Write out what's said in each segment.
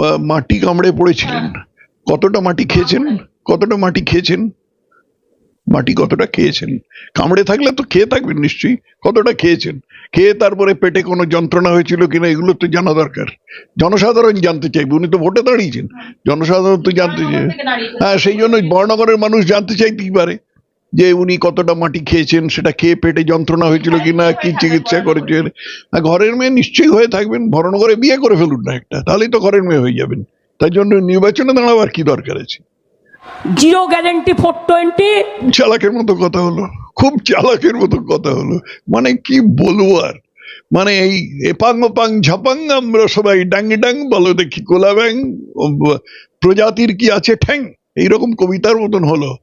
মাটি কামড়ে পড়েছিলেন। কতটা মাটি খেয়েছেন? কতটা মাটি খেয়েছেন? মাটি কতটা খেয়েছেন? কামড়ে থাকলে তো খেয়ে থাকবেন নিশ্চয়ই। কতটা খেয়েছেন? খেয়ে তারপরে পেটে কোনো যন্ত্রণা হয়েছিল কিনা এগুলো তো জানা দরকার। জনসাধারণ জানতে চাইবে উনি তো ভোটে দাঁড়িয়েছেন। জনসাধারণ তো জানতে চাই হ্যাঁ সেই জন্য বর্ণগরের মানুষ জানতে চাইতেই পারে। যে উনি কতটা মাটি খেয়েছেন সেটা খেয়ে পেটে যন্ত্রণা হয়েছিল কিনা কি চিকিৎসা করেছেন। আর ঘরের মেয়ে নিশ্চয়ই হয়ে থাকবেন ভরণগরে বিয়ে করে ফেলুন না একটা তাহলেই তো ঘরের মেয়ে হয়ে যাবেন। তাই জন্য নির্বাচনে দাঁড়াবার কি দরকার আছে? Zero guarantee four twenty. চালাকের মতো কথা হলো খুব চালাকের মতো কথা হলো। মানে কি বলব আর? মানে এই এপাং ওপাং ঝাপাং আমরা সবাই ডাং ডাং বলো দেখি কোলা ব্যাং ও প্রজাতির কি আছে ঠ্যাং? এইরকম কবিতার মতন হলো।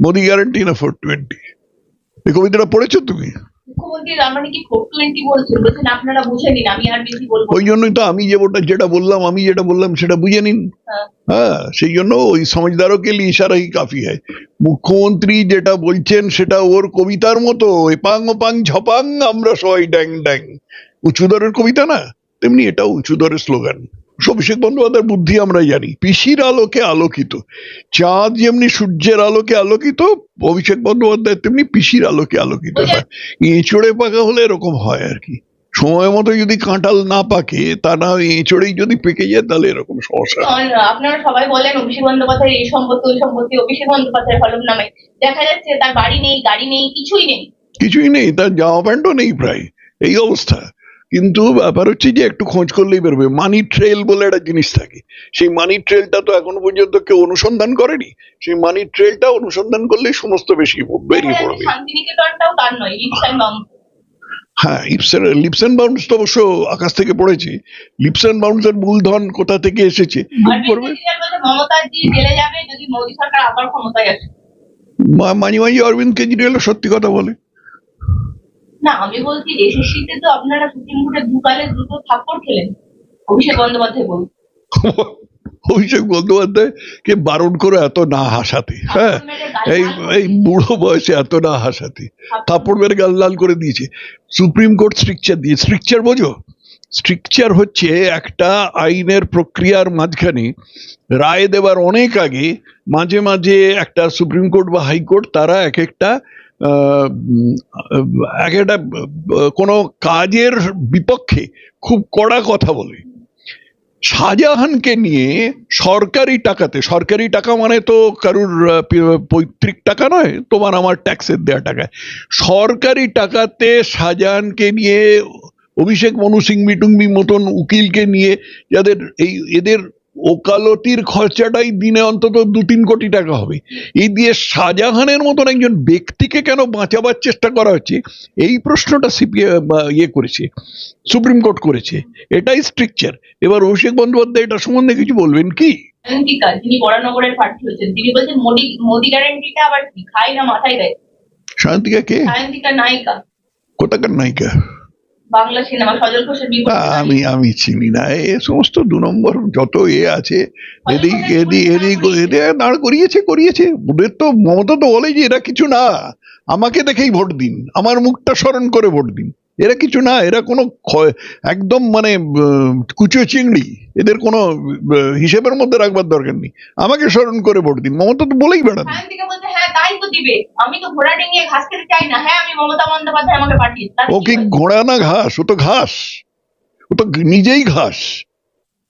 মোদি গ্যারান্টি না ফোর টোয়েন্টি এই কবিতাটা পড়েছো তুমি। ওই জন্যই তো আমি যে ওটা যেটা বললাম আমি যেটা বললাম সেটা বুঝে নিন। হ্যাঁ। হ্যাঁ সেই জন্য ওই সমঝদারও কে লিয়ে ইশারা কাফি হয়। মুখ্যমন্ত্রী যেটা বলছেন সেটা ওর কবিতার মতো এপাং ওপাং ঝপাং আমরা সবাই ড্যাং ড্যাং। উঁচুদরের কবিতা না তেমনি এটাও উঁচুদরের স্লোগান। অভিষেক বন্দ্যোপাধ্যায়ের বুদ্ধি আমরা জানি। পিসির আলোকে আলোকিত চাঁদ যেমনি সূর্যের আলোকে আলোকিত অভিষেক বন্দ্যোপাধ্যায় তেমনি পিসির আলোকে আলোকিত হয়। এঁচড়ে পাকা হলে এরকম হয় আর কি। সময় মতো যদি কাঁঠাল না পাকে তা না এঁচড়েই যদি পেকে যায় তাহলে এরকম সমস্যা। আপনারা সবাই বলেন অভিষেক বন্দ্যোপাধ্যায়ের এই সম্পত্তি ওই সম্পত্তি অভিষেক বন্দ্যোপাধ্যায়ের হলম নামে। দেখা যাচ্ছে তার বাড়ি নেই গাড়ি নেই কিছুই নেই। কিছুই নেই তার জামা প্যান্টও নেই প্রায়। এই অবস্থা। কিন্তু ব্যাপার হচ্ছে যে একটু খোঁজ করলেই বেরোবে। মানি ট্রেল বলে একটা জিনিস থাকে। সেই মানি ট্রেলটা তো এখনও পর্যন্ত কেউ অনুসন্ধান করেনি। সেই মানি ট্রেলটা অনুসন্ধান করলেই সমস্ত বেশি বেরিয়ে পড়বে। লিপসান বাম হ্যাঁ লিপসেন লিপসেন বাউন্স তো অবশ্য আকাশ থেকে পড়েছে। লিপসেন বাউন্সের মূলধন কোথা থেকে এসেছে? করবে মাঝে মাঝে অরবিন্দ কেজরিওয়াল সত্যি কথা বলে। না আমি বলছি এসএসসিতে তো আপনারা সুপ্রিম কোর্টে দুকালে দুটো থাপ্পড় খেলেন। অভিষেক বন্দ্যোপাধ্যায় বলুন। অভিষেক বন্দ্যোপাধ্যায় কে বারণ করে এত না হাসাতে হ্যাঁ? এই এই বুড়ো বয়সে এত না হাসাতে। থাপ্পড় মেরে গাল লাল করে দিয়েছে। সুপ্রিম কোর্ট স্ট্রিকচার দিয়ে স্ট্রিকচার বোঝো? স্ট্রিকচার হচ্ছে একটা আইনের প্রক্রিয়ার মাঝখানে রায় দেবার অনেক আগে মাঝে মাঝে একটা সুপ্রিম কোর্ট বা হাইকোর্ট তারা এক একটা একটা, কোনো কাজের বিপক্ষে খুব কড়া কথা বলে। শাহজাহানকে নিয়ে সরকারি টাকাতে, সরকারি টাকা মানে তো কারুর, পৈতৃক টাকা নয়, তোমার আমার ট্যাক্সের দেওয়া টাকা। সরকারি টাকাতে শাহজাহানকে নিয়ে অভিষেক মনু সিংবি টুংবি মতন উকিলকে নিয়ে যাদের এই, এদের ওকালতির খরচাটাই দিনে অন্তত দু তিন কোটি টাকা হবে। এই দিয়ে শাহজাহানের মতন একজন ব্যক্তিকে কেন বাঁচাবার চেষ্টা করা হচ্ছে? এই প্রশ্নটা সিপিএম ইয়ে করেছে সুপ্রিম কোর্ট করেছে। এটাই স্ট্রিকচার। এবার অভিষেক বন্দ্যোপাধ্যায় এটা সম্বন্ধে কিছু বলবেন কি? যিনি বরানগরের প্রার্থী তিনি বলছেন মোদি মোদি গ্যারান্টিটা আবার কি? খায় না মাথায় দেয়। শান্তিকা কে? সায়ন্তিকা নায়িকা। কোথাকার নায়িকা? বাংলা সিনেমা সজল ঘোষের আমি আমি চিনি না। এ সমস্ত দু নম্বর যত এ আছে এদিক এদিক এদিক এদিক দাঁড় করিয়েছে করিয়েছে। ওদের তো মমতা তো বলে যে এরা কিছু না। আমাকে দেখেই ভোট দিন। আমার মুখটা স্মরণ করে ভোট দিন। এরা কিছু না এরা কোনো একদম মানে কুচো চিংড়ি এদের কোনো হিসেবের মধ্যে রাখবার দরকার নেই। আমাকে স্মরণ করে ভোট দিন। মমতা তো বলেই বেড়ান। হ্যাঁ হ্যাঁ ও কি ঘোড়া না ঘাস? ও তো ঘাস। ও তো নিজেই ঘাস।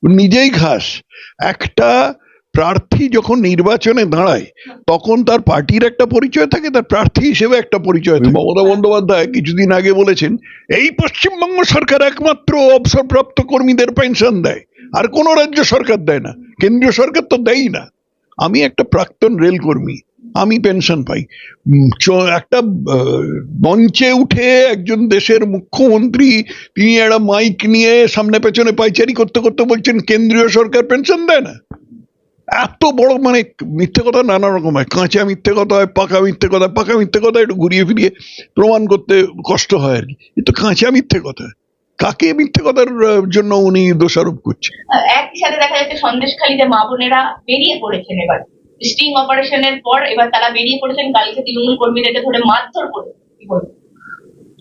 নিজেই ঘাস। একটা প্রার্থী যখন নির্বাচনে দাঁড়ায়, তখন তার পার্টির একটা পরিচয় থাকে, তার প্রার্থী হিসেবে একটা পরিচয় থাকে। মমতা বন্দ্যোপাধ্যায় কিছুদিন আগে বলেছেন, এই পশ্চিমবঙ্গ সরকার একমাত্র অবসরপ্রাপ্ত কর্মীদের পেনশন দেয়, আর কোনো রাজ্য সরকার দেয় না। কেন্দ্রীয় সরকার তো দেয়ই না। আমি একটা প্রাক্তন রেল কর্মী আমি পেনশন পাই। একটা মঞ্চে উঠে একজন দেশের মুখ্যমন্ত্রী, তিনি একটা মাইক নিয়ে সামনে পেছনে পাইচারি করতে করতে বলছেন, কেন্দ্রীয় সরকার পেনশন দেয় না। এত বড় মানে মিথ্যে কথা নানা রকম হয়। কাঁচা মিথ্যে কথা হয়, পাকা মিথ্যে কথা। পাকা মিথ্যে কথা একটু ঘুরিয়ে ফিরিয়ে প্রমাণ করতে কষ্ট হয় আর কি। কিন্তু কাঁচা মিথ্যে কথা। কাকে মিথ্যে কথার জন্য উনি দোষারোপ করছেন? একই সাথে দেখা যাচ্ছে সন্দেশখালীতে মা বোনেরা বেরিয়ে পড়েছেন এবার। স্টিং অপারেশনের পর এবার তারা বেরিয়ে পড়েছেন গালিতে তৃণমূল কর্মীদেরকে ধরে মারধর করে?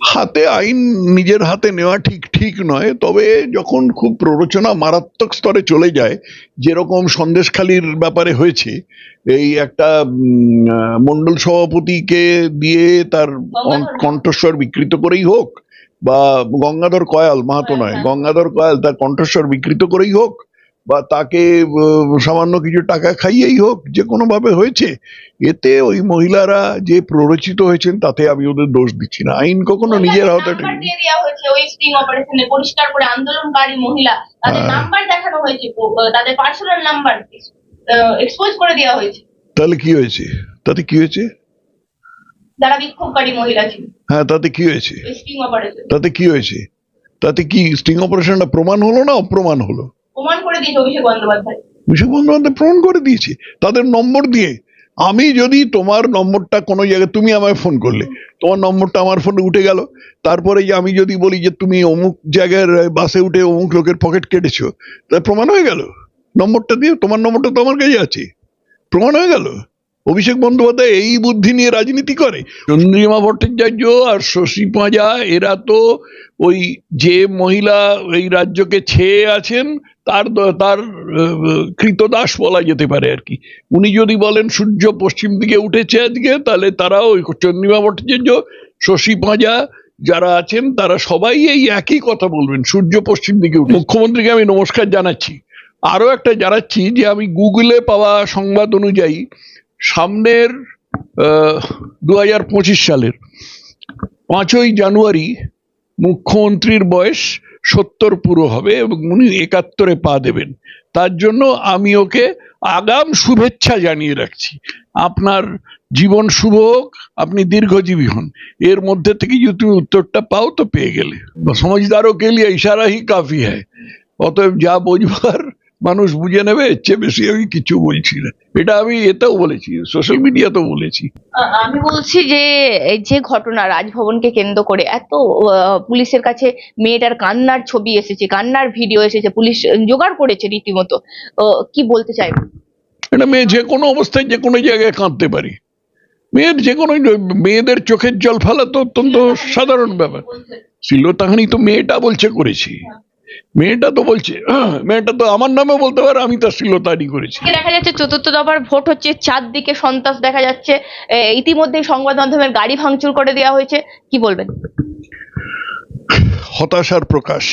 হাতে আইন নিজের হাতে নেওয়া ঠিক ঠিক নয়। তবে যখন খুব প্ররোচনা মারাত্মক স্তরে চলে যায় যেরকম সন্দেশখালির ব্যাপারে হয়েছে এই একটা মণ্ডল সভাপতিকে দিয়ে তার কণ্ঠস্বর বিকৃত করেই হোক বা গঙ্গাধর কয়াল মাহাতো নয় গঙ্গাধর কয়াল তার কণ্ঠস্বর বিকৃত করেই হোক বা তাকে সামান্য কিছু টাকা খাইয়েই হোক যে কোনো ভাবে হয়েছে এতে ওই মহিলারা যে প্ররোচিত হয়েছেন তাতে আমি ওদের দোষ দিচ্ছি না। আইন কখনো নিজের হাতে হ্যাঁ। তাহলে কি হয়েছে? তাতে কি হয়েছে? যারা বিক্ষোভকারী মহিলা ছিল। হ্যাঁ তাতে কি হয়েছে? তাতে কি হয়েছে? তাতে কি স্টিং অপারেশনটা প্রমাণ হলো না অপ্রমাণ হলো? প্রমাণ করে অভিষেক বন্দ্যোপাধ্যায়। অভিষেক করে দিয়েছে। তাদের নম্বর দিয়ে আমি যদি তোমার নম্বরটা কোনো জায়গায়, তুমি আমায় ফোন করলে। তোমার নম্বরটা আমার ফোনে উঠে গেল। তারপরে আমি যদি বলি যে তুমি অমুক জায়গার বাসে উঠে অমুক লোকের পকেট কেটেছো তা প্রমাণ হয়ে গেল। নম্বরটা দিয়ে, তোমার নম্বরটা তো আমার কাছে আছে। প্রমাণ হয়ে গেল। অভিষেক বন্দ্যোপাধ্যায় এই বুদ্ধি নিয়ে রাজনীতি করে? চন্দ্রিমা ভট্টাচার্য আর শশী পাঁজা, এরা তো ওই যে মহিলা এই রাজ্যকে ছেয়ে আছেন, তার তার কৃতদাস বলা যেতে পারে আর কি। উনি যদি বলেন সূর্য পশ্চিম দিকে উঠেছে আজকে, তাহলে তারা ওই চন্দ্রিমা ভট্টাচার্য, শশী পাঁজা যারা আছেন, তারা সবাই এই একই কথা বলবেন, সূর্য পশ্চিম দিকে উঠে মুখ্যমন্ত্রীকে আমি নমস্কার জানাচ্ছি। আরও একটা জানাচ্ছি যে, আমি গুগলে পাওয়া সংবাদ অনুযায়ী সামনের দু হাজার পঁচিশ সালের পাঁচই জানুয়ারি মুখ্যমন্ত্রীর বয়স সত্তর পুরো হবে এবং উনি একাত্তরে পা দেবেন। তার জন্য আমি ওকে আগাম শুভেচ্ছা জানিয়ে রাখছি। আপনার জীবন শুভ হোক, আপনি দীর্ঘজীবী হন। এর মধ্যে থেকে যদি তুমি উত্তরটা পাও তো পেয়ে গেলে। সমঝদারও কে লিয়ে ইশারা হি কাফি হ্যায়। অতএব যা বোঝবার মানুষ বুঝে নেবে এর চেয়ে বেশি আমি কিছু বলছি না। এটা আমি এতেও বলেছি সোশ্যাল মিডিয়াতেও বলেছি। আমি বলছি যে এই যে ঘটনা রাজভবনকে কেন্দ্র করে এত পুলিশের কাছে মেয়েটার কান্নার ছবি এসেছে কান্নার ভিডিও এসেছে পুলিশ জোগাড় করেছে রীতিমতো। কি বলতে চাই এটা মেয়ে যে কোনো অবস্থায় যে কোনো জায়গায় কাঁদতে পারি। মেয়ের যে কোনো মেয়েদের চোখের জল ফেলা তো অত্যন্ত সাধারণ ব্যাপার। শ্লীলতাহানি তো মেয়েটা বলছে করেছি। মেয়েটা তো বলছে মেয়েটা তো আমার নামে বলতে পারে আমি তার শ্লীলতাহানি করেছি। দেখা যাচ্ছে চতুর্থ দফার ভোট হচ্ছে চারদিকে সন্ত্রাস দেখা যাচ্ছে। ইতিমধ্যে সংবাদ মাধ্যমের গাড়ি ভাঙচুর করে দেওয়া হয়েছে। কি বলবেন? হতাশার প্রকাশ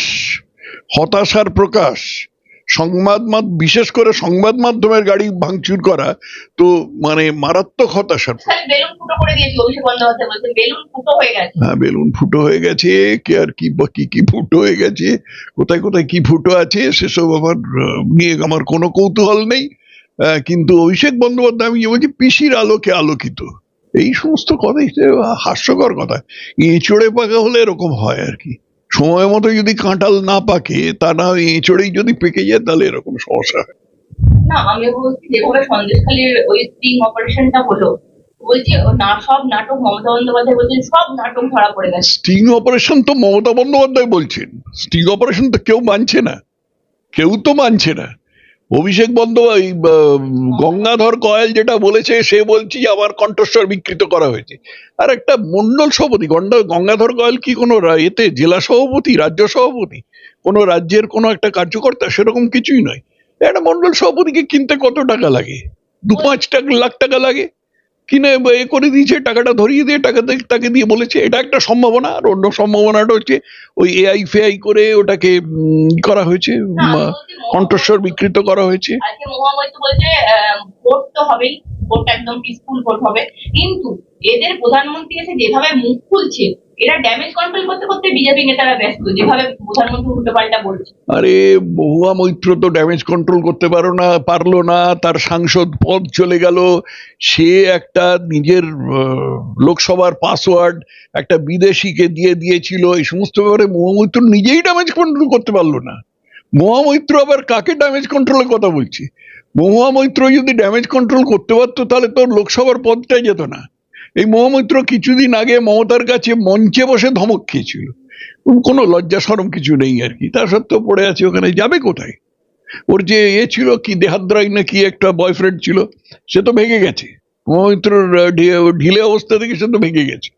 হতাশার প্রকাশ। সংবাদ বিশেষ করে সংবাদ মাধ্যমের গাড়ি ভাঙচুর করা তো মানে মারাত্মক হতাশার বেলুন ফুটো করে দিয়েছে অভিষেক বন্দ্যোপাধ্যায় বলছে বেলুন ফুটো হয়ে গেছে। হ্যাঁ বেলুন ফুটো হয়ে গেছে কে আর কি বা কি কি ফুটো হয়ে গেছে কোথায় কোথায় কি ফুটো আছে সেসব আমার নিয়ে আমার কোনো কৌতূহল নেই। কিন্তু অভিষেক বন্দ্যোপাধ্যায় আমি বলছি পিসির আলোকে আলোকিত। এই সমস্ত কথাই তো হাস্যকর কথা এঁচড়ে পাকা হলে এরকম হয় আর কি। সময় মতো যদি কাঁঠাল না পাকে তা না এঁচড়েই যদি পেকে যায় তাহলে এরকম সমস্যা হয়। না আমি বলছি যেভাবে সন্দেশখালীর ওই স্টিং অপারেশনটা হলো বলছি না সব নাটক মমতা বন্দ্যোপাধ্যায় বলছেন সব নাটক ধরা পড়ে গেছে। স্টিং অপারেশন তো মমতা বন্দ্যোপাধ্যায় বলছেন। স্টিং অপারেশন তো কেউ মানছে না। কেউ তো মানছে না। অভিষেক বন্দ্যোপাধ্যায় গঙ্গাধর কয়াল যেটা বলেছে, সে বলছি আমার কণ্ঠস্বর বিকৃত করা হয়েছে। আর একটা মন্ডল সভাপতি গঙ্গাধর কয়াল কি কোনো এতে জেলা সভাপতি, রাজ্য সভাপতি, কোনো রাজ্যের কোনো একটা কার্যকর্তা, সেরকম কিছুই নয়। একটা মন্ডল সভাপতিকে কিনতে কত টাকা লাগে? দু পাঁচ টাকা, লাখ টাকা লাগে? কিনে এ করে দিয়েছে টাকাটা ধরিয়ে দিয়ে টাকা তাকে দিয়ে বলেছে এটা একটা সম্ভাবনা আর অন্য সম্ভাবনাটা হচ্ছে ওই এআই ফেআই করে ওটাকে করা হয়েছে কণ্ঠস্বর বিকৃত করা হয়েছে। একদম পিসফুল ভোট হবে। কিন্তু এদের প্রধানমন্ত্রী এসে যেভাবে মুখ খুলছে এরা ড্যামেজ কন্ট্রোল করতে করতে বিজেপি নেতারা ব্যস্ত, যেভাবে প্রধানমন্ত্রী উল্টো পাল্টা বলছে আরে, বহুয়া মৈত্র তো ড্যামেজ কন্ট্রোল করতে পারো না, পারল না, তার সাংসদ পদ চলে গেল। সে একটা নিজের লোকসভার পাসওয়ার্ড একটা বিদেশিকে দিয়ে দিয়েছিল, এই সমস্ত ব্যাপারে মহামৈত্র নিজেই ড্যামেজ কন্ট্রোল করতে পারল না। মহামৈত্র আবার কাকে ড্যামেজ কন্ট্রোলের কথা বলছে? মহামৈত্র যদি ড্যামেজ কন্ট্রোল করতে পারতো, তাহলে তোর লোকসভার পদটাই যেত না। এই মহামৈত্র কিছুদিন আগে মমতার কাছে মঞ্চে বসে ধমক খেয়েছিল। কোনো লজ্জা সরম কিছু নেই আর কি। তা সত্ত্বেও পড়ে আছে ওখানে। যাবে কোথায়? ওর যে এ ছিল কি, দেহাদ্রাই না কি একটা বয়ফ্রেন্ড ছিল, সে তো ভেঙে গেছে। মহামিত্রর ঢিলে অবস্থা থেকে সে তো ভেঙে গেছে।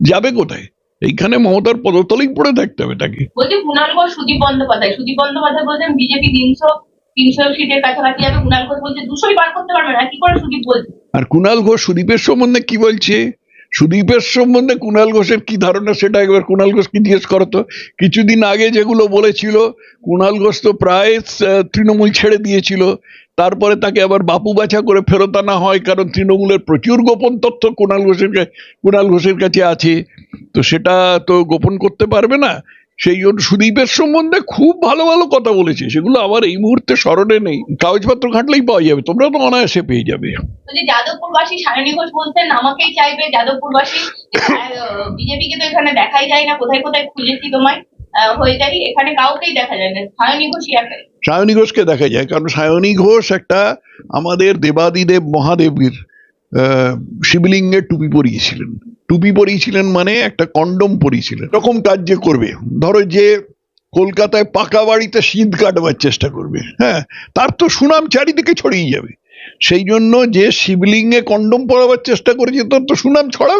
যাবে কোথায়? এইখানে মমতার পদতলেই পড়ে থাকতে হবে তাকে। বলছে, কুণাল সুদীপ বন্দ্যোপাধ্যায়। সুদীপ বন্দ্যোপাধ্যায় বলছেন, বিজেপি তিনশো করতে আর কুণাল ঘোষ সুদীপের সম্বন্ধে কি বলছে? সুদীপের সম্বন্ধে কুণাল ঘোষের কি ধারণা সেটা একবার কুণাল ঘোষকে জিজ্ঞেস করো তো। কিছুদিন আগে যেগুলো বলেছিল কুণাল ঘোষ তো প্রায় তৃণমূল ছেড়ে দিয়েছিল। তারপরে তাকে আবার বাপু বাছা করে ফেরত আনা হয়, কারণ তৃণমূলের প্রচুর গোপন তথ্য কুণাল ঘোষের কুণাল ঘোষের কাছে আছে। তো সেটা তো গোপন করতে পারবে না? সেই জন্য সুদীপের সম্বন্ধে খুব ভালো ভালো কথা বলেছে। সেগুলো আমার এই মুহূর্তে স্মরণে নেই। কাগজপত্র ঘাটলেই পাওয়া যাবে। তোমরা তো অনায়াসে পেয়ে যাবে। যাদবপুরবাসী ঘোষ আমাকেই চাইবে যাদবপুরবাসী। বিজেপিকে তো এখানে দেখাই যায় না। কোথায় কোথায় খুঁজেছি তোমায়? আহ, যাই এখানে কাউকেই দেখা যায় না। সায়নী ঘোষই একাই সায়নী ঘোষকে দেখা যায়। কারণ সায়নী ঘোষ একটা আমাদের দেবাদিদেব মহাদেবের আহ, শিবলিঙ্গের টুপি পরিয়েছিলেন। টুপি পরিয়েছিলেন মানে একটা কন্ডম পরিয়েছিলেন। এরকম কাজ যে করবে। ধরো যে কলকাতায় পাকা বাড়িতে শীত কাটবার চেষ্টা করবে হ্যাঁ? তার তো সুনাম চারিদিকে ছড়িয়ে যাবে। সেই জন্য যে শিবলিঙ্গে কন্ডম পরাবার চেষ্টা করেছে, তার তো সুনাম ছড়াবে।